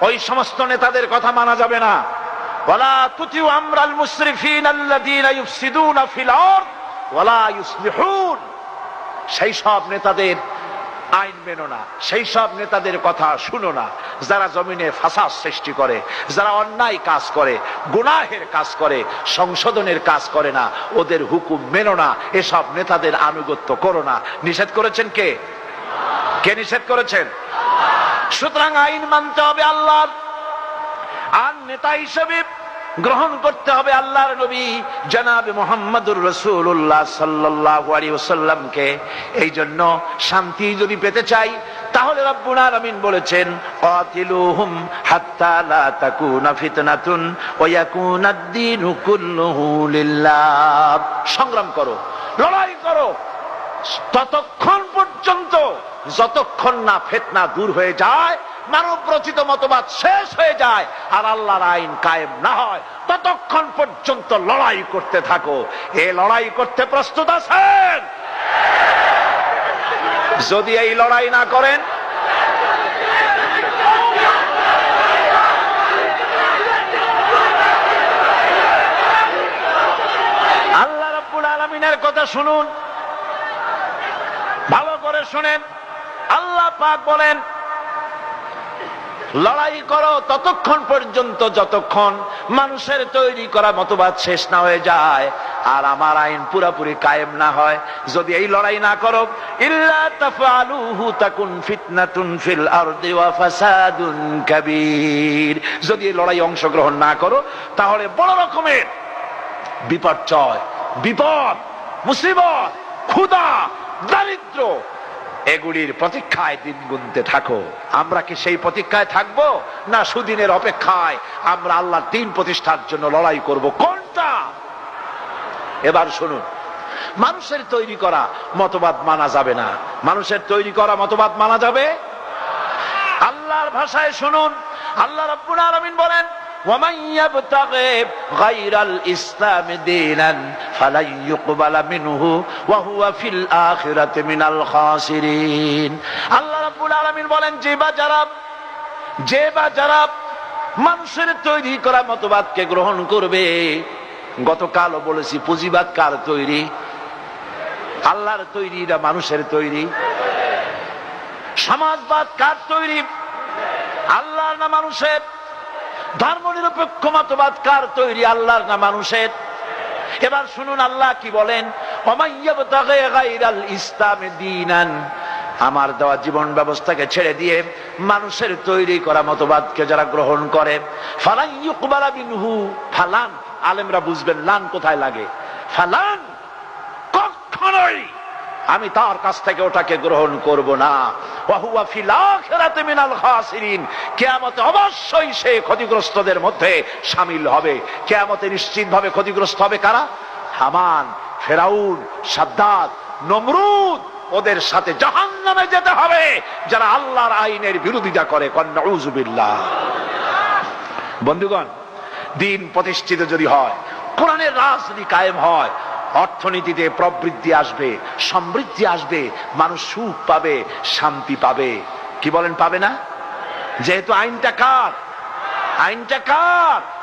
ওই সমস্ত নেতাদের কথা মানা যাবে না। আমরাল মুসরিফিন সেই সব নেতাদের আইন মেনো না। সেই সব নেতাদের কথা শুনো না। যারা জমিনে ফাসাদ সৃষ্টি করে, যারা অন্যায় কাজ করে, গুনাহের কাজ করে, সংশোধনের কাজ করে না, ওদের হুকুম মেনো না। এসব নেতাদের আনুগত্য করো না। নিষেধ করেছেন কে? কে নিষেধ করেছেন? সুতরাং আইন মানতে হবে আল্লাহর। আর নেতা হিসেবে গ্রহণ করতে হবে আল্লাহর নবী জনাবে মোহাম্মদুর রসুল্লাহ সাল্লাহ আলী এই জন্য শান্তি যদি পেতে চাই, তাহলে রব্বুল আলামিন বলেছেন, কাতিলুহুম হাত্তা লা তাকুনা ফিতনাতুন ওয়া সংগ্রাম করো, লড়াই করো, ততক্ষণ পর্যন্ত যতক্ষণ না ফেতনা দূর হয়ে যায় মানব রচিত মতবাদ শেষ হয়ে যায়, আর আল্লাহর আইন কায়েম না হয়, ততক্ষণ পর্যন্ত লড়াই করতে থাকো। এ লড়াই করতে প্রস্তুত আছেন? যদি এই লড়াই না করেন, আল্লাহ রাব্বুল আলামিনের কথা শুনুন। করে শুনেন আল্লাহ পাক বলেন, লড়াই করো ততক্ষণ পর্যন্ত যতক্ষণ মানুষের তৈরি করা মতবাদ শেষ না হয়ে যায় আর আমার আইন পুরাপুরি কায়েম না হয়, যদি এই লড়াই না করো, ইল্লা যদি এই লড়াই অংশগ্রহণ না করো, তাহলে বড় রকমের বিপর্যয় বিপদ, মুসিবত দারিদ্র এগুলির প্রতীক্ষায় দিন গুনতে থাকো। আমরা কি সেই প্রতীক্ষায় থাকব, না সুদিনের অপেক্ষায় আমরা আল্লাহ দিন প্রতিষ্ঠার জন্য লড়াই করব? কোনটা? এবার শুনুন। মানুষের তৈরি করা মতবাদ মানা যাবে না। মানুষের তৈরি করা মতবাদ মানা যাবে? আল্লাহর ভাষায় শুনুন। আল্লাহ রাব্বুল আলামিন বলেন ومن يبتغي غير الإسلام دينا فلن يقبل منه وهو في الآخرة من الخاسرين আল্লাহ রাব্বুল আলামিন বলেন যে বা যারা যে বা যারা মানুষের তৈরি করা মতবাদকে গ্রহণ করবে গতকালও বলেছি পুঁজিবাদ কার তৈরি আল্লাহর তৈরি না মানুষের তৈরি সমাজবাদ কার তৈরি আল্লাহর না মানুষের ধর্ম নিরপেক্ষ মতবাদ কার তৈরি? আল্লাহর না মানুষের? এবার শুনুন আল্লাহ কি বলেন আমার দেওয়া জীবন ব্যবস্থাকে ছেড়ে দিয়ে মানুষের তৈরি করা মতবাদকে যারা গ্রহণ করে, ফালান আলেমরা বুঝবেন, লান কোথায় লাগে? ফালান? কখনোই আমি তার কাছ থেকে ওটাকে গ্রহণ করব না। কিয়ামতে অবশ্যই সে ক্ষতিগ্রস্তদের মধ্যে শামিল হবে। কিয়ামতে নিশ্চিতভাবে ক্ষতিগ্রস্ত হবে কারা? হামান, ফেরাউন সাদ্দাত নমরুদ। ওদের সাথে জাহান্নামে যেতে হবে। যারা আল্লাহর আইনের বিরোধিতা করে কন্যাউজুবিল্লাহ বন্ধুগণ, দিন প্রতিষ্ঠিত যদি হয়, কোরআনের রাজনীতি কায়েম হয় অর্থনীতিতে প্রবৃদ্ধি আসবে, সমৃদ্ধি আসবে, মানুষ সুখ পাবে, শান্তি পাবে। কি বলেন, পাবে না? যেহেতু আইনটা কার? আইনটা কার?